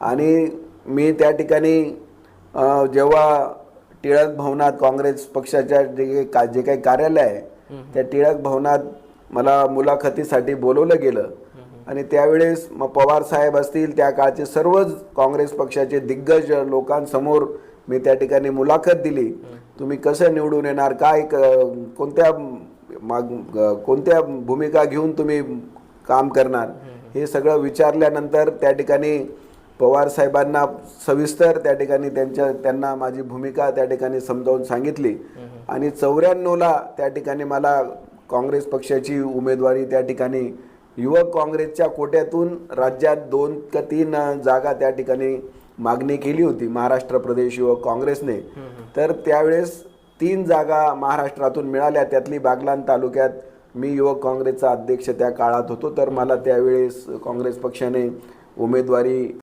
आणि मी त्या ठिकाणी जेव्हा टिळक भवनात काँग्रेस पक्षाच्या जे का जे काही कार्यालय आहे त्या टिळक भवनात मला मुलाखतीसाठी बोलवलं गेलं. आणि त्यावेळेस मग पवार साहेब असतील त्या काळचे सर्वच काँग्रेस पक्षाचे दिग्गज लोकांसमोर मी त्या ठिकाणी मुलाखत दिली. तुम्ही कसं निवडून येणार? काय कोणत्या माग कोणत्या भूमिका घेऊन तुम्ही काम करणार? हे सगळं विचारल्यानंतर त्या ठिकाणी पवार साहेबांना सविस्तर त्या ठिकाणी त्यांच्या त्यांना माझी भूमिका त्या ठिकाणी समजावून सांगितली. आणि चौऱ्याण्णवला त्या ठिकाणी मला काँग्रेस पक्षाची उमेदवारी त्या ठिकाणी युवक काँग्रेसच्या कोट्यातून राज्यात दोन का तीन जागा त्या ठिकाणी मागणी केली होती महाराष्ट्र प्रदेश युवक काँग्रेसने. तर त्यावेळेस तीन जागा महाराष्ट्रातून मिळाल्या. त्यातली बागलान तालुक्यात मी युवक काँग्रेसचा अध्यक्ष त्या काळात होतो. तर मला त्यावेळेस काँग्रेस पक्षाने उमेदवारी